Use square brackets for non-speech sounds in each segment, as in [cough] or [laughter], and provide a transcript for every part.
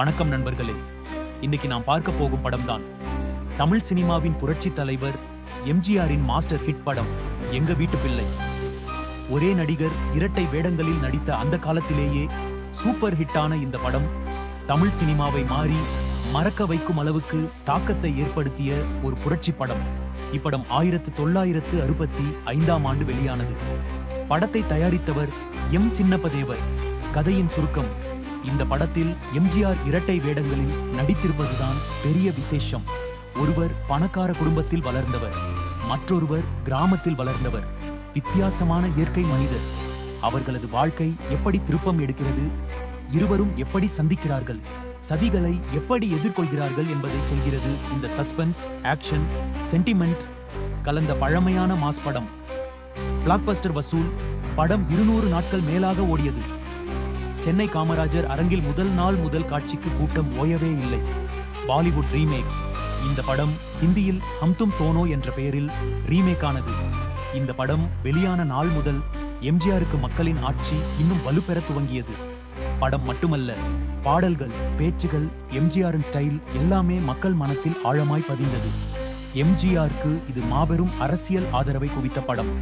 வணக்கம் நண்பர்களே. இன்னைக்கு நாம் பார்க்க போகும் படம்தான் தமிழ் சினிமாவின் புரட்சி தலைவர் எம்ஜிஆரின் மாஸ்டர் ஹிட் படம் எங்க வீட்டு பிள்ளை. ஒரே நடிகர் இரட்டை வேடங்களில் நடித்த அந்த காலத்திலேயே சூப்பர் ஹிட்டான இந்த படம் தமிழ் சினிமாவை மாறி மறக்க வைக்கும் அளவுக்கு தாக்கத்தை ஏற்படுத்திய ஒரு புரட்சி படம். இப்படம் ஆயிரத்து தொள்ளாயிரத்து அறுபத்தி ஐந்தாம் ஆண்டு வெளியானது. படத்தை தயாரித்தவர் எம். சின்னப்பதேவர். கதையின் சுருக்கம் இந்த படத்தில் எம்ஜிஆர் இரட்டை வேடங்களில் நடித்திருப்பதுதான் பெரிய விசேஷம். ஒருவர் பணக்கார குடும்பத்தில் வளர்ந்தவர் மற்றொருவர் கிராமத்தில் வளர்ந்தவர். வித்தியாசமான இயற்கை மனிதர். அவர்களது வாழ்க்கை எப்படி திருப்பம் எடுக்கிறது? இருவரும் எப்படி சந்திக்கிறார்கள்? சதிகளை எப்படி எதிர்கொள்கிறார்கள் என்பதை சொல்கிறது இந்த சஸ்பென்ஸ் ஆக்ஷன் சென்டிமெண்ட். கலந்த பழமையான மாஸ் படம். பிளாக்பஸ்டர் வசூல். படம் இருநூறு நாட்கள் மேலாக ஓடியது. சென்னை காமராஜர் அரங்கில் முதல் நாள் முதல் காட்சிக்கு கூட்டம் ஓயவே இல்லை. Bollywood remake. இந்த படம் ஹிந்தியில் ஹம்தும் தோனோ என்ற பெயரில் ரீமேக் ஆனது இந்த படம் வெளியான நாள் முதல் எம்ஜிஆருக்கு மக்களின் ஆட்சி இன்னும் வலுப்பெற துவங்கியது. படம் மட்டுமல்ல பாடல்கள் பேச்சுகள் எம்ஜிஆரின் ஸ்டைல் எல்லாமே மக்கள் மனத்தில் ஆழமாய் பதிந்தது. எம்ஜிஆருக்கு இது மாபெரும் அரசியல் ஆதரவை குவித்த படம்.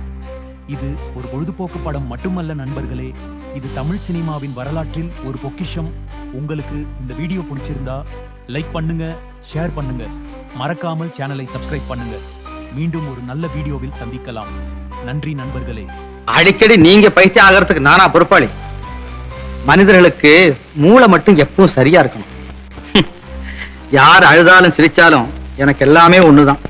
இது ஒரு பொழுதுபோக்கு படம் மட்டுமல்ல நண்பர்களே. இது தமிழ் சினிமாவின் வரலாற்றில் ஒரு பொக்கிஷம். உங்களுக்கு இந்த வீடியோ பிடிச்சிருந்தா லைக் பண்ணுங்க ஷேர் பண்ணுங்க. மறக்காமல் சேனலை சப்ஸ்கிரைப் பண்ணுங்க. மீண்டும் ஒரு நல்ல வீடியோவில் சந்திக்கலாம். நன்றி நண்பர்களே. அடிக்கடி நீங்க பைத்தியம் ஆகிறதுக்கு நானா பொறுப்பாளி? மனிதர்களுக்கு மூளை மட்டும் எப்பவும் சரியா இருக்கணும். [laughs] யார் அழுதாலும் சிரிச்சாலும் எனக்கு எல்லாமே ஒண்ணுதான்.